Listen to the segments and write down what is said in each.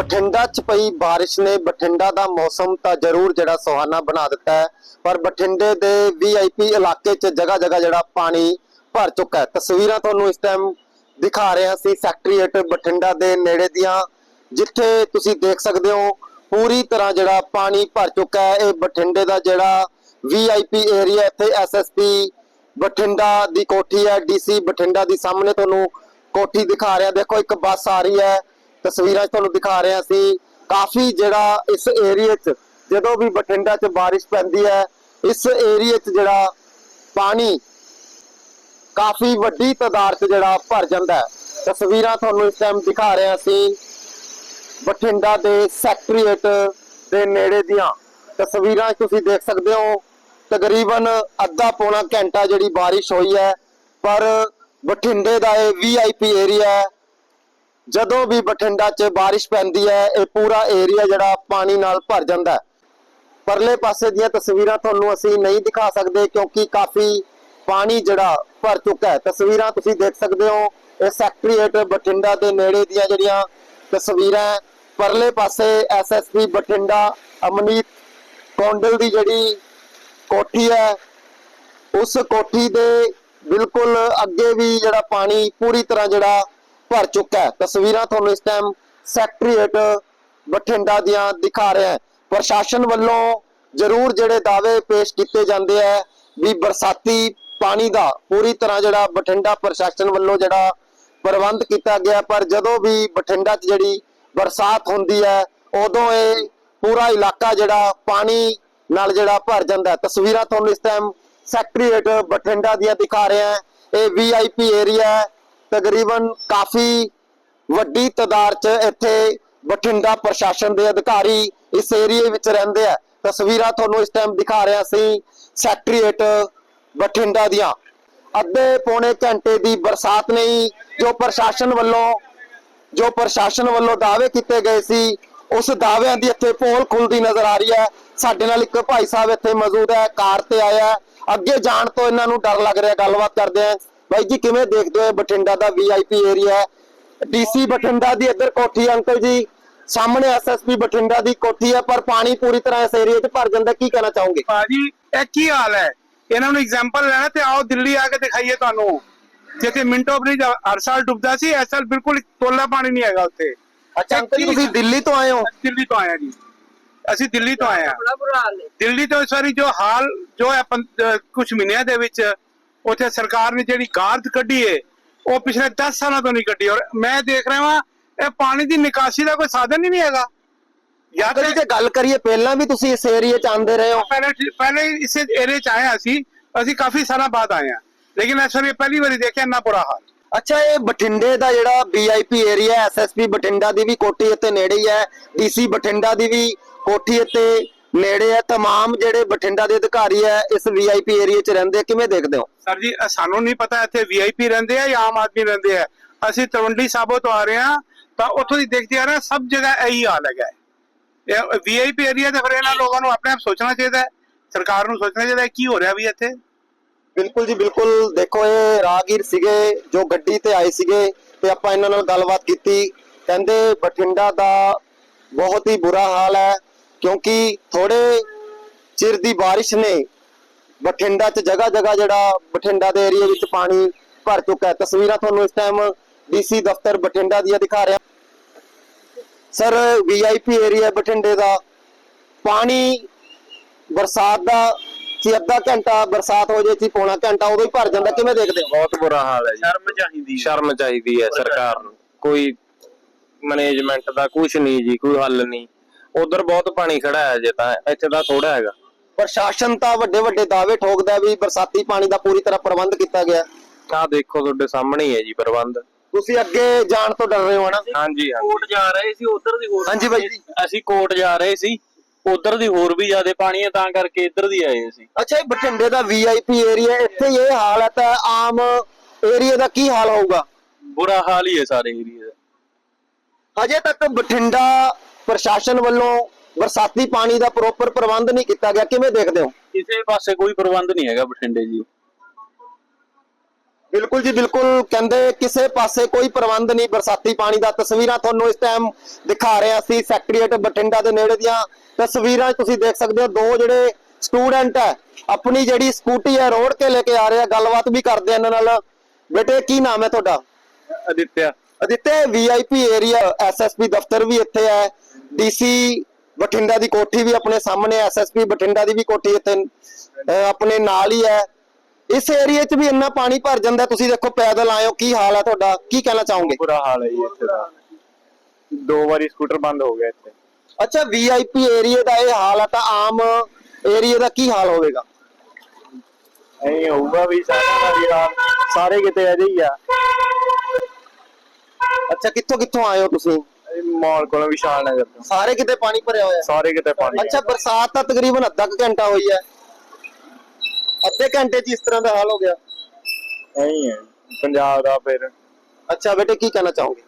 ਬਠਿੰਡਾ ਚ ਪਈ ਬਾਰਿਸ਼ ਨੇ ਬਠਿੰਡਾ ਦਾ ਮੌਸਮ ਤਾਂ ਜ਼ਰੂਰ ਜਿਹੜਾ ਸੁਹਾਨਾ ਬਣਾ ਦਿੱਤਾ ਹੈ, ਪਰ ਬਠਿੰਡੇ ਦੇ ਵੀਆਈਪੀ ਇਲਾਕੇ ਚ ਜਗ੍ਹਾ ਜਗ੍ਹਾ ਜਿਹੜਾ ਪਾਣੀ ਭਰ ਚੁੱਕਾ ਹੈ। ਤਸਵੀਰਾਂ ਤੁਹਾਨੂੰ ਇਸ ਟਾਈਮ ਦਿਖਾ ਰਹੇ ਹਾਂ ਸੀ ਸੈਕਟਰੀਏਟ ਬਠਿੰਡਾ ਦੇ ਨੇੜੇ ਦੀਆਂ, ਜਿੱਥੇ ਤੁਸੀਂ ਦੇਖ ਸਕਦੇ ਹੋ ਪੂਰੀ ਤਰ੍ਹਾਂ ਜਿਹੜਾ ਪਾਣੀ ਭਰ ਚੁੱਕਾ ਹੈ। ਇਹ ਬਠਿੰਡੇ ਦਾ ਜਿਹੜਾ ਵੀਆਈਪੀ ਏਰੀਆ ਇੱਥੇ ਐਸਐਸਪੀ ਬਠਿੰਡਾ ਦੀ ਕੋਠੀ ਹੈ। ਡੀਸੀ ਬਠਿੰਡਾ ਦੀ ਸਾਹਮਣੇ ਤੁਹਾਨੂੰ ਕੋਠੀ ਦਿਖਾ ਰਿਹਾ। ਦੇਖੋ ਇੱਕ ਬੱਸ ਆ ਰਹੀ ਹੈ। ਤਸਵੀਰਾਂ 'ਚ ਤੁਹਾਨੂੰ ਦਿਖਾ ਰਹੇ ਹਾਂ ਅਸੀਂ ਕਾਫੀ ਜਿਹੜਾ ਇਸ ਏਰੀਆ 'ਚ ਜਦੋਂ ਵੀ ਬਠਿੰਡਾ 'ਚ ਬਾਰਿਸ਼ ਪੈਂਦੀ ਹੈ, ਇਸ ਏਰੀਆ 'ਚ ਜਿਹੜਾ ਪਾਣੀ ਕਾਫੀ ਵੱਡੀ ਤਾਦਾਦ 'ਚ ਜਿਹੜਾ ਭਰ ਜਾਂਦਾ ਹੈ। ਤਸਵੀਰਾਂ ਤੁਹਾਨੂੰ ਇਸ ਟਾਈਮ ਦਿਖਾ ਰਹੇ ਹਾਂ ਅਸੀਂ ਬਠਿੰਡਾ ਦੇ ਸੈਕਟਰੀਏਟ ਦੇ ਨੇੜੇ ਦੀਆਂ। ਤਸਵੀਰਾਂ ਤੁਸੀਂ ਦੇਖ ਸਕਦੇ ਹੋ, ਤਕਰੀਬਨ ਅੱਧਾ ਪੌਣਾ ਘੰਟਾ ਜਿਹੜੀ ਬਾਰਿਸ਼ ਹੋਈ ਹੈ, ਪਰ ਬਠਿੰਡੇ ਦਾ ਇਹ ਵੀਆਈਪੀ ਏਰੀਆ ਹੈ ਜਦੋਂ ਵੀ ਬਠਿੰਡਾ 'ਚ ਬਾਰਿਸ਼ ਪੈਂਦੀ ਹੈ, ਇਹ ਪੂਰਾ ਏਰੀਆ ਜਿਹੜਾ ਪਾਣੀ ਨਾਲ ਭਰ ਜਾਂਦਾ ਹੈ ਪਰਲੇ ਪਾਸੇ ਦੀਆਂ ਤਸਵੀਰਾਂ ਤੁਹਾਨੂੰ ਅਸੀਂ ਨਹੀਂ ਦਿਖਾ ਸਕਦੇ ਕਿਉਂਕਿ ਕਾਫੀ ਪਾਣੀ ਜਿਹੜਾ ਭਰ ਚੁੱਕਾ ਹੈ ਤਸਵੀਰਾਂ ਤੁਸੀਂ ਦੇਖ ਸਕਦੇ ਹੋ, ਇਹ ਸੈਕਟਰੀਏਟ ਬਠਿੰਡਾ ਦੇ ਨੇੜੇ ਦੀਆਂ ਜਿਹੜੀਆਂ ਤਸਵੀਰਾਂ ਹੈ। ਪਰਲੇ ਪਾਸੇ ਐਸਐਸਪੀ ਬਠਿੰਡਾ, ਅਮਨੀਤ ਕੌਂਡਲ ਦੀ ਜਿਹੜੀ ਕੋਠੀ ਹੈ, ਉਸ ਕੋਠੀ ਦੇ ਬਿਲਕੁਲ ਅੱਗੇ ਵੀ ਜਿਹੜਾ ਪਾਣੀ ਪੂਰੀ ਤਰ੍ਹਾਂ ਜਿਹੜਾ ਭਰ ਚੁੱਕਾ ਹੈ। ਤਸਵੀਰਾਂ ਤੁਹਾਨੂੰ ਇਸ ਟਾਈਮ ਸੈਕਟਰੀਏਟ ਬਠਿੰਡਾ ਦੀਆਂ ਦਿਖਾ ਰਿਹਾ ਹੈ। ਪ੍ਰਸ਼ਾਸਨ ਵੱਲੋਂ ਜ਼ਰੂਰ ਜਿਹੜੇ ਦਾਅਵੇ ਪੇਸ਼ ਕੀਤੇ ਜਾਂਦੇ ਆ ਵੀ ਬਰਸਾਤੀ ਪਾਣੀ ਦਾ ਪੂਰੀ ਤਰ੍ਹਾਂ ਜਿਹੜਾ ਬਠਿੰਡਾ ਪ੍ਰਸ਼ਾਸਨ ਵੱਲੋਂ ਜਿਹੜਾ ਪ੍ਰਬੰਧ ਕੀਤਾ ਗਿਆ, ਪਰ ਜਦੋਂ ਵੀ ਬਠਿੰਡਾ 'ਚ ਜਿਹੜੀ ਬਰਸਾਤ ਹੁੰਦੀ ਹੈ, ਉਦੋਂ ਇਹ ਪੂਰਾ ਇਲਾਕਾ ਜਿਹੜਾ ਪਾਣੀ ਨਾਲ ਜਿਹੜਾ ਭਰ ਜਾਂਦਾ ਹੈ। ਤਸਵੀਰਾਂ ਤੁਹਾਨੂੰ ਇਸ ਟਾਈਮ ਸੈਕਟਰੀਏਟ ਬਠਿੰਡਾ ਦੀਆਂ ਦਿਖਾ ਰਿਹਾ ਹਾਂ। ਇਹ ਵੀਆਈਪੀ ਏਰੀਆ ਹੈ। ਤਕਰੀਬਨ ਕਾਫੀ ਵੱਡੀ ਤਾਦਾਦ 'ਚ ਇੱਥੇ ਬਠਿੰਡਾ ਪ੍ਰਸ਼ਾਸਨ ਦੇ ਅਧਿਕਾਰੀ ਇਸ ਏਰੀਏ ਵਿੱਚ ਰਹਿੰਦੇ ਆ। ਤਸਵੀਰਾਂ ਤੁਹਾਨੂੰ ਇਸ ਟਾਈਮ ਦਿਖਾ ਰਿਹਾ ਸੀ ਸੈਕਟਰੀਏਟ ਬਠਿੰਡਾ ਦੀਆਂ। ਅੱਧੇ ਪੌਣੇ ਘੰਟੇ ਦੀ ਬਰਸਾਤ ਨਹੀਂ, ਜੋ ਪ੍ਰਸ਼ਾਸਨ ਵੱਲੋਂ, ਜੋ ਪ੍ਰਸ਼ਾਸਨ ਵੱਲੋਂ ਦਾਅਵੇ ਕੀਤੇ ਗਏ ਸੀ, ਉਸ ਦਾਅਵਿਆਂ ਦੀ ਇੱਥੇ ਪੋਲ ਖੁੱਲਦੀ ਨਜ਼ਰ ਆ ਰਹੀ ਹੈ। ਸਾਡੇ ਨਾਲ ਇੱਕ ਭਾਈ ਸਾਹਿਬ ਇੱਥੇ ਮੌਜੂਦ ਹੈ, ਕਾਰ ਤੇ ਆਇਆ। ਅੱਗੇ ਜਾਣ ਤੋਂ ਇਹਨਾਂ ਨੂੰ ਡਰ ਲੱਗ ਰਿਹਾ, ਗੱਲਬਾਤ ਕਰਦੇ ਆ ਬਾਈ ਜੀ ਕਿਵੇਂ ਦੇਖਦੇ ਹੋ ਬਠਿੰਡਾ ਦਾ ਵੀਆਈਪੀ ਏਰੀਆ ਹੈ ਡੀਸੀ ਬਠਿੰਡਾ ਦੀ ਇੱਧਰ ਕੋਠੀ ਅੰਕਲ ਜੀ। ਸਾਹਮਣੇ ਐਸਐਸਪੀ ਬਠਿੰਡਾ ਦੀ ਕੋਠੀ ਹੈ ਪਰ ਪਾਣੀ ਪੂਰੀ ਤਰ੍ਹਾਂ ਇਸ ਏਰੀਆ 'ਚ ਭਰ ਜਾਂਦਾ ਕੀ ਕਹਿਣਾ ਚਾਹੋਗੇ? ਭਾਜੀ ਇਹ ਕੀ ਹਾਲ ਹੈ? ਇਹਨਾਂ ਨੂੰ ਐਗਜ਼ਾਮਪਲ ਲੈਣਾ ਤੇ ਆਓ ਦਿੱਲੀ ਆ ਕੇ ਦਿਖਾਈਏ ਤੁਹਾਨੂੰ। ਜਿੱਥੇ ਮਿੰਟੋ ਬ੍ਰਿਜ ਹਰ ਸਾਲ ਡੁੱਬਦਾ ਸੀ ਇਸ ਸਾਲ ਬਿਲਕੁਲ ਤੋਲਾ ਪਾਣੀ ਨਹੀਂ ਹੈਗਾ ਉੱਥੇ। ਅੱਛਾ ਅੰਕਲ ਜੀ ਤੁਸੀਂ ਦਿੱਲੀ ਤੋਂ ਆਏ ਹੋ? ਦਿੱਲੀ ਤੋਂ ਆਏ ਹਾਂ ਜੀ। ਅਸੀਂ ਦਿੱਲੀ ਤੋਂ ਆਏ ਹਾਂ। ਬੜਾ ਬੁਰਾ ਹਾਲ ਹੈ। ਦਿੱਲੀ ਤੋਂ ਇਸ ਵਾਰੀ ਜੋ ਹਾਲ ਜੋ ਹੈ ਕੁਝ ਮਹੀਨਿਆਂ ਦੇ ਵਿੱਚ ਉੱਥੇ ਸਰਕਾਰ ਨੇ ਜਿਹੜੀ ਗਾਰਦ ਕੱਢੀ ਏ ਉਹ ਪਿਛਲੇ 10 ਸਾਲਾਂ ਤੋਂ ਨਹੀਂ ਕੱਢੀ ਔਰ ਮੈਂ ਦੇਖ ਰਿਹਾ ਹਾਂ ਇਹ ਪਾਣੀ ਦੀ ਨਿਕਾਸੀ ਦਾ ਕੋਈ ਸਾਧਨ ਹੀ ਨਹੀਂ ਹੈਗਾ। ਜਾਂ ਜੀ ਤੇ ਗੱਲ ਕਰੀਏ ਪਹਿਲਾਂ ਵੀ ਤੁਸੀਂ ਇਸ ਏਰੀਆ 'ਚ ਆਉਂਦੇ ਰਹੇ ਹੋ। ਪਹਿਲੇ ਪਹਿਲੇ ਇਸ ਏਰੀਏ ਚ ਆਇਆ ਸੀ ਅਸੀਂ ਕਾਫੀ ਸਾਲਾਂ ਬਾਅਦ ਆਏ ਹਾਂ। ਲੇਕਿਨ ਇਸ ਵਾਰੀ ਪਹਿਲੀ ਵਾਰੀ ਦੇਖਿਆ ਇੰਨਾ ਬੁਰਾ ਹਾਲ। ਅੱਛਾ ਇਹ ਬਠਿੰਡੇ ਦਾ ਜਿਹੜਾ ਵੀਆਈਪੀ ਏਰੀਆ ਐਸਐਸਪੀ ਬਠਿੰਡਾ ਦੀ ਵੀ ਕੋਠੀ ਇੱਥੇ ਨੇੜੇ ਹੀ ਹੈ ਡੀਸੀ ਬਠਿੰਡਾ ਦੀ ਵੀ ਕੋਠੀ ਇੱਥੇ ਨੇੜੇ ਹੈ तमाम ਜਿਹੜੇ ਬਠਿੰਡਾ ਦੇ ਅਧਿਕਾਰੀ ਹੈ ਇਸ ਵੀਆਈਪੀ ਏਰੀਆ 'ਚ ਰਹਿੰਦੇ ਆ, ਕਿਵੇਂ ਦੇਖਦੇ ਹੋ ਸਰ ਜੀ ਇਹ ਸਾਨੂੰ ਨਹੀਂ ਪਤਾ ਇੱਥੇ ਵੀਆਈਪੀ ਰਹਿੰਦੇ ਆ ਜਾਂ ਆਮ ਆਦਮੀ ਰਹਿੰਦੇ ਆ ਅਸੀਂ ਤਵੰਡੀ ਸਾਬੋ ਤੋਂ ਆ ਰਹੇ ਹਾਂ ਤਾਂ ਉੱਥੋਂ ਦੀ ਦੇਖਦੇ ਆ ਰਹੇ ਹਾਂ, ਸਭ ਜਗ੍ਹਾ ਇਹੀ ਹਾਲ ਹੈਗਾ ਹੈ। ਇਹ ਵੀਆਈਪੀ ਏਰੀਆ ਤੇ ਫਿਰ ਇਹਨਾਂ ਲੋਕਾਂ ਨੂੰ ਆਪਣੇ ਆਪ ਸੋਚਣਾ ਚਾਹੀਦਾ ਹੈ ਸਰਕਾਰ ਨੂੰ ਸੋਚਣਾ ਚਾਹੀਦਾ ਹੈ ਕੀ ਹੋ ਰਿਹਾ ਵੀ ਇੱਥੇ ਬਿਲਕੁਲ ਜੀ ਬਿਲਕੁਲ ਦੇਖੋ ਇਹ ਰਾਹਗੀਰ ਸੀਗੇ ਜੋ ਗੱਡੀ ਤੇ ਆਏ ਸੀਗੇ ਤੇ ਆਪਾਂ ਇਹਨਾਂ ਨਾਲ ਗੱਲਬਾਤ ਕੀਤੀ ਕਹਿੰਦੇ ਬਠਿੰਡਾ ਦਾ ਬਹੁਤ ਹੀ ਬੁਰਾ ਹਾਲ ਹੈ ਕਿਉਂਕਿ ਥੋੜੇ ਚਿਰ ਦੀ ਬਾਰਿਸ਼ ਨੇ ਬਠਿੰਡਾ 'ਚ ਜਗ੍ਹਾ ਜਗ੍ਹਾ ਜਿਹੜਾ ਬਠਿੰਡਾ ਦੇ ਏਰੀਆ ਵਿੱਚ ਪਾਣੀ ਭਰ ਚੁੱਕਾ ਹੈ। ਤਸਵੀਰਾਂ ਤੁਹਾਨੂੰ ਇਸ ਟਾਈਮ ਡੀਸੀ ਦਫ਼ਤਰ ਬਠਿੰਡਾ ਦੀਆਂ ਦਿਖਾ ਰਿਹਾ। ਸਰ ਵੀਆਈਪੀ ਏਰੀਆ ਬਠਿੰਡੇ ਦਾ। ਪਾਣੀ ਬਰਸਾਤ ਦਾ ਸੀ ਅੱਧਾ ਘੰਟਾ ਬਰਸਾਤ ਹੋ ਜੇ ਸੀ ਪੌਣਾ ਘੰਟਾ ਉਦੋਂ ਹੀ ਭਰ ਜਾਂਦਾ। ਕਿਵੇਂ ਦੇਖਦੇ ਹੋ? ਬਹੁਤ ਬੁਰਾ ਹਾਲ ਹੈ ਜੀ। ਸ਼ਰਮ ਚਾਹੀਦੀ ਸ਼ਰਮ ਚਾਹੀਦੀ ਹੈ ਸਰਕਾਰ ਨੂੰ। ਕੋਈ ਮੈਨੇਜਮੈਂਟ ਦਾ ਕੁਝ ਨਹੀਂ ਜੀ ਕੋਈ ਹੱਲ ਨਹੀਂ। ਉਧਰ ਬਹੁਤ ਪਾਣੀ ਖੜਾ ਹੈ ਜੇ ਤਾਂ ਇੱਥੇ ਤਾਂ ਥੋੜਾ ਹੈਗਾ। ਪ੍ਰਸ਼ਾਸਨ ਤਾਂ ਵੱਡੇ ਵੱਡੇ ਦਾਅਵੇ ਠੋਕਦਾ ਵੀ ਬਰਸਾਤੀ ਪਾਣੀ ਦਾ ਪੂਰੀ ਤਰ੍ਹਾਂ ਪ੍ਰਬੰਧ ਕੀਤਾ ਗਿਆ। ਆਹ ਦੇਖੋ ਤੁਹਾਡੇ ਸਾਹਮਣੇ ਹੀ ਹੈ ਜੀ ਪ੍ਰਬੰਧ। ਤੁਸੀਂ ਅੱਗੇ ਜਾਣ ਤੋਂ ਡਰ ਰਹੇ ਹੋ ਨਾ? ਹਾਂਜੀ ਹਾਂਜੀ। ਕੋਟ ਜਾ ਰਹੇ ਸੀ ਉਧਰ ਦੀ ਹੋਰ ਹਾਂਜੀ ਬਾਈ ਜੀ। ਅਸੀਂ ਕੋਟ ਜਾ ਰਹੇ ਸੀ ਉਧਰ ਦੀ ਹੋਰ ਵੀ ਜ਼ਿਆਦਾ ਪਾਣੀ ਹੈ ਤਾਂ ਕਰਕੇ ਇੱਧਰ ਦੀ ਆਏ ਸੀ ਅੱਛਾ ਇਹ ਬਠਿੰਡੇ ਦਾ ਵੀਆਈਪੀ ਏਰੀਆ ਇੱਥੇ ਹੀ ਇਹ ਹਾਲ ਹੈ ਤਾਂ ਆਮ ਏਰੀਆ ਦਾ ਕੀ ਹਾਲ ਹੋਊਗਾ? ਬੁਰਾ ਹਾਲ ਹੀ ਹੈ ਸਾਰੇ ਏਰੀਆ ਦਾ। ਅਜੇ ਤੱਕ ਬਠਿੰਡਾ ਪ੍ਰਸ਼ਾਸਨ ਵੱਲੋਂ ਬਰਸਾਤੀ ਪਾਣੀ ਦਾ ਪ੍ਰੋਪਰ ਪ੍ਰਬੰਧ ਨਹੀਂ ਕੀਤਾ ਗਿਆ ਕਿਵੇਂ ਦੇਖਦੇ ਹੋ? ਕਿਸੇ ਪਾਸੇ ਕੋਈ ਪ੍ਰਬੰਧ ਨਹੀਂ ਹੈਗਾ ਬਠਿੰਡੇ ਜੀ। ਬਿਲਕੁਲ ਜੀ ਬਿਲਕੁਲ ਕਹਿੰਦੇ ਕਿਸੇ ਪਾਸੇ ਕੋਈ ਪ੍ਰਬੰਧ ਨਹੀਂ ਬਰਸਾਤੀ ਪਾਣੀ ਦਾ। ਤਸਵੀਰਾਂ ਤੁਹਾਨੂੰ ਇਸ ਟਾਈਮ ਦਿਖਾ ਰਹੇ ਅਸੀਂ ਸੈਕਟਰੀਏਟ ਬਠਿੰਡਾ ਦੇ ਨੇੜੇ ਦੀਆਂ ਤਸਵੀਰਾਂ। ਤੁਸੀਂ ਦੇਖ ਸਕਦੇ ਹੋ ਦੋ ਜਿਹੜੇ ਸਟੂਡੈਂਟ ਹੈ ਆਪਣੀ ਜਿਹੜੀ ਸਕੂਟੀ ਹੈ ਰੋਡ ਕੇ ਲੈ ਕੇ ਆ ਰਹੇ ਆ। ਗੱਲਬਾਤ ਵੀ ਕਰਦੇ ਆ ਇਹਨਾਂ ਨਾਲ। ਬੇਟੇ ਕੀ ਨਾਮ ਹੈ ਤੁਹਾਡਾ? Aditya. Aditya VIP area SSP ਦਫ਼ਤਰ ਵੀ ਇੱਥੇ ਹੈ। ਡੀਸੀ ਬਠਿੰਡਾ ਦੀ ਕੋਠੀ ਵੀ ਆਪਣੇ ਸਾਹਮਣੇ ਐਸਐਸਪੀ ਬਠਿੰਡਾ ਦੀ ਵੀ ਕੋਠੀ ਇੱਥੇ ਆਪਣੇ ਨਾਲ ਹੀ ਹੈ। ਇਸ ਏਰੀਆ 'ਚ ਵੀ ਇੰਨਾ ਪਾਣੀ ਭਰ ਜਾਂਦਾ ਤੁਸੀਂ ਦੇਖੋ ਪੈਦਲ ਆਇਓ ਕੀ ਹਾਲ ਹੈ ਤੁਹਾਡਾ? ਕੀ ਕਹਿਣਾ ਚਾਹੋਗੇ? ਬੁਰਾ ਹਾਲ ਹੈ ਜੀ ਇੱਥੇ ਦਾ। ਦੋ ਵਾਰੀ ਸਕੂਟਰ ਬੰਦ ਹੋ ਗਿਆ ਇੱਥੇ। ਅੱਛਾ ਵੀਆਈਪੀ ਏਰੀਆ ਦਾ ਇਹ ਹਾਲ ਹੈ ਤਾਂ ਆਮ ਏਰੀਆ ਦਾ ਕੀ ਹਾਲ ਹੋਵੇਗਾ? ਐਂ ਹੋਊਗਾ ਵੀ ਸਾਰਾ ਦਾ ਵੀ ਸਾਰੇ ਕਿਤੇ ਅਜੇ ਹੀ ਆ। ਅੱਛਾ ਕਿੱਥੋਂ ਕਿੱਥੋਂ ਆਏ ਹੋ ਤੁਸੀਂ? ਮਾਲ ਕੋਲੋਂ ਵਿਸ਼ਾਲ ਨਗਰ ਤੋਂ। ਸਾਰੇ ਕਿਤੇ ਪਾਣੀ ਭਰਿਆ ਹੋਇਆ? ਸਾਰੇ ਕਿਤੇ ਪਾਣੀ ਅੱਛਾ ਬਰਸਾਤ ਤਾਂ ਤਕਰੀਬਨ ਅੱਧਾ ਕੁ ਘੰਟਾ ਹੋਈ ਹੈ। ਅੱਧੇ ਘੰਟੇ 'ਚ ਇਸ ਤਰ੍ਹਾਂ ਦਾ ਹਾਲ ਹੋ ਗਿਆ? ਐਂ ਹੀ ਹੈ। ਪੰਜਾਬ ਦਾ ਫਿਰ। ਅੱਛਾ ਬੇਟੇ ਕੀ ਕਹਿਣਾ ਚਾਹੋਗੇ?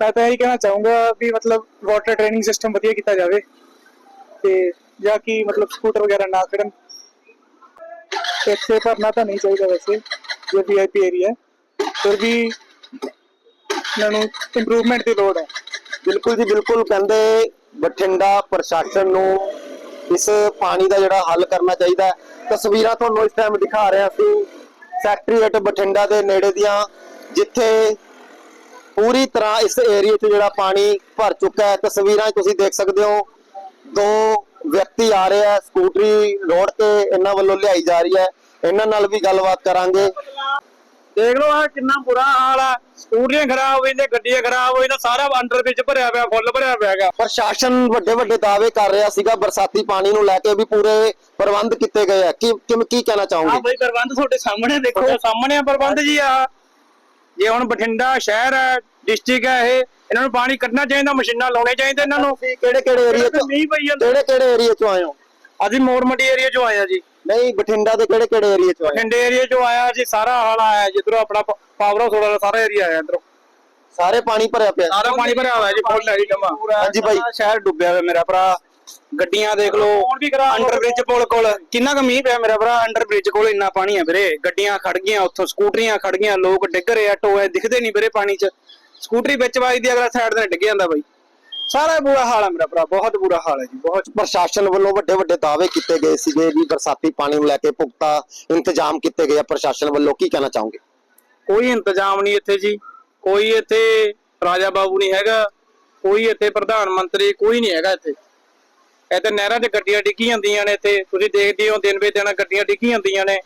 ਮੈਂ ਤਾਂ ਇਹੀ ਕਹਿਣਾ ਚਾਹੂੰਗਾ ਵੀ ਮਤਲਬ ਵਾਟਰ ਟ੍ਰੇਨਿੰਗ ਸਿਸਟਮ ਵਧੀਆ ਕੀਤਾ ਜਾਵੇ ਤੇ ਜਾਂ ਕਿ ਮਤਲਬ ਸਕੂਟਰ ਵਗੈਰਾ ਨਾ ਖੜਨ। ਤੇ ਇੱਥੇ ਭਰਨਾ ਤਾਂ ਨਹੀਂ ਚਾਹੀਦਾ ਵੈਸੇ ਜੋ ਵੀਆਈਪੀ ਏਰੀਆ ਹੈ। ਫਿਰ ਵੀ ਇਹਨਾਂ ਨੂੰ ਇੰਪਰੂਵਮੈਂਟ ਦੀ ਲੋੜ ਹੈ। ਬਿਲਕੁਲ ਜੀ, ਬਿਲਕੁਲ ਕਹਿੰਦੇ ਬਠਿੰਡਾ ਪ੍ਰਸ਼ਾਸਨ ਨੂੰ ਇਸ ਪਾਣੀ ਦਾ ਜਿਹੜਾ ਹੱਲ ਕਰਨਾ ਚਾਹੀਦਾ ਤਸਵੀਰਾਂ ਤੁਹਾਨੂੰ ਇਸ ਟਾਈਮ ਦਿਖਾ ਰਹੇ ਅਸੀਂ। ਸੈਕਟਰੀਏਟ ਬਠਿੰਡਾ ਦੇ ਨੇੜੇ ਦੀਆਂ, ਜਿੱਥੇ ਪੂਰੀ ਤਰ੍ਹਾਂ ਇਸ ਏਰੀਆ 'ਚ ਜਿਹੜਾ ਪਾਣੀ ਭਰ ਚੁੱਕਾ ਹੈ। ਤਸਵੀਰਾਂ ਤੁਸੀਂ ਦੇਖ ਸਕਦੇ ਹੋ। ਦੋ ਵਿਅਕਤੀ ਆ ਰਹੇ ਆ ਸਕੂਟਰੀ ਰੋਡ ਤੇ ਇਹਨਾਂ ਵੱਲੋਂ ਲਿਆਈ ਜਾ ਰਹੀ ਹੈ। ਇਹਨਾਂ ਨਾਲ ਵੀ ਗੱਲਬਾਤ ਕਰਾਂਗੇ। ਦੇਖ ਲਓ ਆ ਕਿੰਨਾ ਬੁਰਾ ਹਾਲ ਆ। ਸਕੂਟਰੀਆਂ ਖਰਾਬ ਹੋਈ ਨੇ ਗੱਡੀਆਂ ਖਰਾਬ ਹੋਈ ਨੇ ਸਾਰਾ ਅੰਡਰ ਵਿੱਚ ਭਰਿਆ ਪਿਆ ਫੁੱਲ ਭਰਿਆ ਪਿਆ ਹੈਗਾ। ਪ੍ਰਸ਼ਾਸਨ ਵੱਡੇ ਵੱਡੇ ਦਾਅਵੇ ਕਰ ਰਿਹਾ ਸੀਗਾ ਬਰਸਾਤੀ ਪਾਣੀ ਨੂੰ ਲੈ ਕੇ ਵੀ ਪੂਰੇ ਪ੍ਰਬੰਧ ਕੀਤੇ ਗਏ ਆ। ਕੀ ਕਿਵੇਂ- ਕੀ ਕਹਿਣਾ ਆ ਚਾਹੋਗੇ ਬਈ ਪ੍ਰਬੰਧ ਤੁਹਾਡੇ ਸਾਹਮਣੇ ਦੇਖੋ। ਸਾਹਮਣੇ ਆ ਪ੍ਰਬੰਧ ਜੀ ਆ। ਜੇ ਹੁਣ ਬਠਿੰਡਾ ਸ਼ਹਿਰ ਹੈ ਡਿਸਟ੍ਰਿਕਟ ਹੈ ਇਹ ਇਹਨਾਂ ਨੂੰ ਪਾਣੀ ਕੱਢਣਾ ਚਾਹੀਦਾ ਮਸ਼ੀਨਾਂ ਲਾਉਣੇ ਚਾਹੀਦੇ ਇਹਨਾਂ ਨੂੰ। ਕਿਹੜੇ ਕਿਹੜੇ ਏਰੀਆ ਜਾਂਦਾ ਕਿਹੜੇ ਕਿਹੜੇ ਏਰੀਆ ਚੋਂ ਆਏ ਹੋ? ਅਸੀਂ ਮੋੜ ਮੰਡੀ ਏਰੀਆ ਚੋਂ ਆਏ ਆ ਜੀ। ਨਹੀਂ ਬਠਿੰਡਾ ਦੇ ਕਿਹੜੇ ਕਿਹੜੇ ਏਰੀਆ ਚੋਂ ਆਏ? ਬਠਿੰਡੇ ਏਰੀਆ ਚੋਂ ਆਇਆ ਜੀ ਸਾਰਾ ਹਾਲ ਆਇਆ ਜਿੱਧਰੋਂ ਆਪਣਾ ਪਾਵਰ ਹਾਊਸ ਵਾਲਾ ਸਾਰਾ ਏਰੀਆ ਆਇਆ ਇਧਰੋਂ। ਸਾਰੇ ਪਾਣੀ ਭਰਿਆ ਪਿਆ। ਸਾਰਾ ਪਾਣੀ ਭਰਿਆ ਹੋਇਆ ਜੀ ਫੁੱਲ ਹੈ ਜੀ ਜਮਾ। ਹਾਂਜੀ ਬਾਈ। ਸ਼ਹਿਰ ਡੁੱਬਿਆ ਹੋਇਆ ਮੇਰਾ ਭਰਾ। ਗੱਡੀਆਂ ਦੇਖ ਲਓ ਅੰਡਰ ਬ੍ਰਿਜ ਪੁਲ ਕੋਲ। ਕਿੰਨਾ ਕੁ ਮੀਂਹ ਪਿਆ ਮੇਰਾ ਭਰਾ ਅੰਡਰ ਬ੍ਰਿਜ ਕੋਲ ਇੰਨਾ ਪਾਣੀ ਹੈ ਵੀਰੇ। ਗੱਡੀਆਂ ਖੜ ਗਈਆਂ ਉੱਥੋਂ ਸਕੂਟਰੀਆਂ ਖੜ ਗਈਆਂ ਲੋਕ ਡਿੱਗ ਰਹੇ ਆ ਟੋਏ ਦਿਖਦੇ ਨਹੀਂ ਵੀਰੇ ਪਾਣੀ 'ਚ। ਸਕੂਟਰੀ ਵਿੱਚ ਵੱਜਦੀ ਅਗਲਾ ਸਾਈਡ ਤੇ ਡਿੱਗ ਜਾਂਦਾ ਬਾਈ। ਸਾਰਾ ਬੁਰਾ ਹਾਲ ਹੈ ਮੇਰਾ ਭਰਾ ਬਹੁਤ ਬੁਰਾ ਹਾਲ ਹੈ ਜੀ ਬਹੁਤ। ਪ੍ਰਸ਼ਾਸਨ ਵੱਲੋਂ ਵੱਡੇ ਵੱਡੇ ਦਾਅਵੇ ਕੀਤੇ ਗਏ ਸੀਗੇ ਵੀ ਬਰਸਾਤੀ ਪਾਣੀ ਨੂੰ ਲੈ ਕੇ ਪੁਖਤਾ ਇੰਤਜ਼ਾਮ ਕੀਤੇ ਗਏ ਆ। ਪ੍ਰਸ਼ਾਸਨ ਵੱਲੋਂ ਕੀ ਕਹਿਣਾ ਚਾਹੋਗੇ? ਕੋਈ ਇੰਤਜ਼ਾਮ ਨਹੀਂ ਇੱਥੇ ਜੀ ਕੋਈ ਇੱਥੇ ਰਾਜਾ ਬਾਬੂ ਨਹੀਂ ਹੈਗਾ ਕੋਈ ਇੱਥੇ ਪ੍ਰਧਾਨ ਮੰਤਰੀ ਕੋਈ ਨਹੀਂ ਹੈਗਾ ਇੱਥੇ। ਇੱਥੇ ਨਹਿਰਾਂ 'ਚ ਗੱਡੀਆਂ ਡਿੱਗੀ ਜਾਂਦੀਆਂ ਨੇ ਇੱਥੇ ਤੁਸੀਂ ਦੇਖਦੇ ਹੋ ਦਿਨ ਵੇ ਦਿਨ ਗੱਡੀਆਂ ਡਿੱਗੀ ਜਾਂਦੀਆਂ ਨੇ।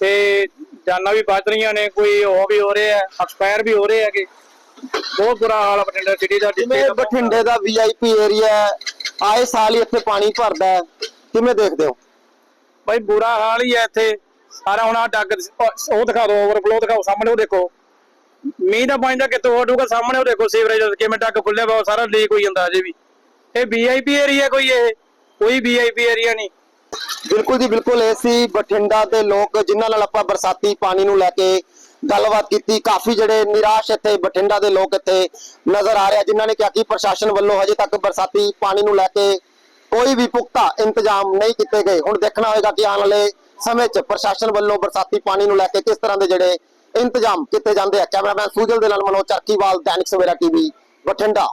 ਤੇ ਜਾਨਾਂ ਵੀ ਬਚ ਰਹੀਆਂ ਨੇ ਕੋਈ ਉਹ ਵੀ ਹੋ ਰਿਹਾ ਹੈ ਐਕਸਪਾਇਰ ਵੀ ਹੋ ਰਹੇ ਹੈਗੇ। ਬਹੁਤ ਬੁਰਾ ਹਾਲ ਬਠਿੰਡਾ ਸਿਟੀ ਦਾ ਜਿਵੇਂ district ਦਾ। ਬਠਿੰਡੇ ਦਾ ਵੀਆਈਪੀ ਏਰੀਆ ਆਏ ਸਾਲ ਹੀ ਇੱਥੇ ਪਾਣੀ ਭਰਦਾ ਹੈ। ਕਿਵੇਂ ਦੇਖਦੇ ਹੋ? ਭਾਈ ਬੁਰਾ ਹਾਲ ਹੀ ਹੈ ਇੱਥੇ। ਸਾਰਾ ਹੁਣ ਆ ਡੱਗ ਉਹ ਉਹ ਦਿਖਾ ਦਿਓ ਓਵਰਫਲੋ ਦਿਖਾਓ ਸਾਹਮਣੇ ਉਹ ਦੇਖੋ। ਮੀਂਹ ਦਾ ਪਾਣੀ ਦਾ ਕਿੱਥੋਂ ਹਟੂਗਾ ਸਾਹਮਣੇ ਉਹ ਦੇਖੋ ਸੀਵਰੇਜ ਕਿਵੇਂ ਡੱਗ ਖੁੱਲਿਆ ਵਾ ਉਹ ਸਾਰਾ ਲੀਕ ਹੋਈ ਜਾਂਦਾ ਅਜੇ ਵੀ। ਇਹ ਵੀਆਈਪੀ ਏਰੀਆ ਕੋਈ ਇਹ? ਕੋਈ ਵੀਆਈਪੀ ਏਰੀਆ ਨਹੀਂ। ਬਿਲਕੁਲ ਜੀ, ਬਿਲਕੁਲ ਇਹ ਸੀ ਬਠਿੰਡਾ ਦੇ ਲੋਕ ਜਿਨ੍ਹਾਂ ਨਾਲ ਆਪਾਂ ਬਰਸਾਤੀ ਪਾਣੀ ਨੂੰ ਲੈ ਕੇ ਗੱਲਬਾਤ ਕੀਤੀ। ਕਾਫੀ ਜਿਹੜੇ ਨਿਰਾਸ਼ ਇੱਥੇ ਬਠਿੰਡਾ ਦੇ ਲੋਕ ਇੱਥੇ ਨਜ਼ਰ ਆ ਰਿਹਾ ਜਿਨ੍ਹਾਂ ਨੇ ਕਿਹਾ ਕਿ ਪ੍ਰਸ਼ਾਸਨ ਵੱਲੋਂ ਹਜੇ ਤੱਕ ਬਰਸਾਤੀ ਪਾਣੀ ਨੂੰ ਲੈ ਕੇ ਕੋਈ ਵੀ ਪੁਖਤਾ ਇੰਤਜ਼ਾਮ ਨਹੀਂ ਕੀਤੇ ਗਏ। ਹੁਣ ਦੇਖਣਾ ਹੋਏਗਾ ਕਿ ਆਉਣ ਵਾਲੇ ਸਮੇਂ 'ਚ ਪ੍ਰਸ਼ਾਸਨ ਵੱਲੋਂ ਬਰਸਾਤੀ ਪਾਣੀ ਨੂੰ ਲੈ ਕੇ ਕਿਸ ਤਰ੍ਹਾਂ ਦੇ ਜਿਹੜੇ ਇੰਤਜ਼ਾਮ ਕੀਤੇ ਜਾਂਦੇ ਆ। ਕੈਮਰਾਮੈਨ ਸੂਜਲ ਦੇ ਨਾਲ ਮਨੋਜ ਚਰਕੀਵਾਲ ਦੈਨਿਕ ਸਵੇਰਾ ਟੀਵੀ, ਬਠਿੰਡਾ।